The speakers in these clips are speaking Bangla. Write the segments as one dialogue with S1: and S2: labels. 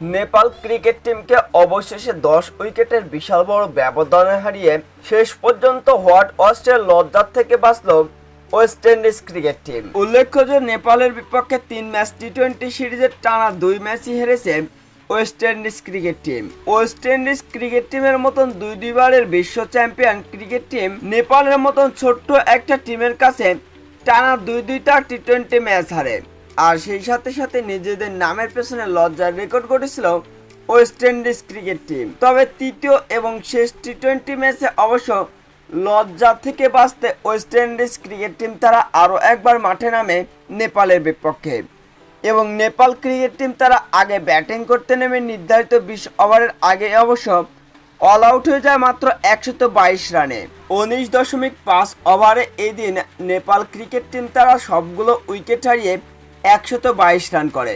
S1: নেপাল ক্রিকেট টিমকে অবশেষে দশ উইকেটের বিশাল বড় ব্যবধানে হারিয়ে শেষ পর্যন্ত হোয়াট ওয়াস্টের লজ্জার থেকে বাঁচল ওয়েস্ট ইন্ডিজ ক্রিকেট টিম। উল্লেখ্য যে, নেপালের বিপক্ষে তিন ম্যাচ টি টোয়েন্টি সিরিজের টানা দুই ম্যাচই হেরেছে West Indies cricket team. West Indies cricket টিমের মতন দুই দুইবারের বিশ্ব চ্যাম্পিয়ন ক্রিকেট টিম নেপালের মতন ছোট্ট একটা টিমের কাছে টানা দুই দুইটা টি টোয়েন্টি ম্যাচ হারে। আর সেই সাথে সাথে নিজেদের নামের পেছনে লজ্জার রেকর্ড করেছিল ওয়েস্ট ইন্ডিজ ক্রিকেট টিম। তবে তৃতীয় এবং শেষ টি টোয়েন্টি ম্যাচে অবশ্য লজ্জা থেকে বাঁচতে ওয়েস্ট ইন্ডিজ ক্রিকেট টিম তারা আরও একবার মাঠে নামে নেপালের বিপক্ষে। এবং নেপাল ক্রিকেট টিম তারা আগে ব্যাটিং করতে নেমে নির্ধারিত বিশ ওভারের আগে অবশ্য অল আউট হয়ে যায় মাত্র একশত বাইশ রানে। উনিশ দশমিক পাঁচ ওভারে এদিন নেপাল ক্রিকেট টিম তারা সবগুলো উইকেট হারিয়ে একশত বাইশ রান করে।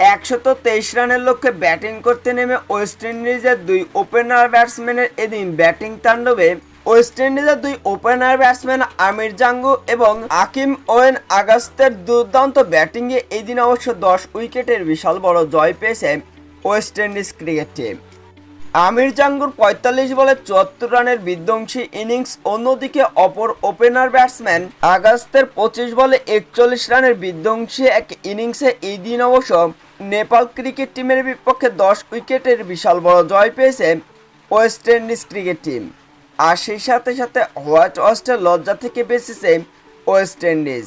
S1: একশত তেইশ রানের লক্ষ্যে ব্যাটিং করতে নেমে ওয়েস্ট ইন্ডিজের দুই ওপেনার ব্যাটসম্যানের এদিন ব্যাটিং তাণ্ডবে ওয়েস্ট ইন্ডিজের দুই ওপেনার ব্যাটসম্যান আমির জাঙ্গু এবং আকিম ওয়েন আগাস্তের দুর্দান্ত ব্যাটিংয়ে এদিন অবশ্য দশ উইকেটের বিশাল বড় জয় পেয়েছে West Indies cricket team. Amir জাঙ্গুর পঁয়তাল্লিশ বলে চুয়াত্তর রানের বিধ্বংসী ইনিংস, অন্যদিকে অপর ওপেনার ব্যাটসম্যান আগাস্তের পঁচিশ বলে একচল্লিশ রানের বিধ্বংসী এক ইনিংসে এই দিন অবশ্য নেপাল ক্রিকেট টিমের বিপক্ষে দশ উইকেটের বিশাল বড় জয় পেয়েছে ওয়েস্ট ইন্ডিজ ক্রিকেট টিম। আর সেই সাথে সাথে হোয়াইট ওয়াস্টের লজ্জা থেকে বেঁচেছে ওয়েস্ট ইন্ডিজ।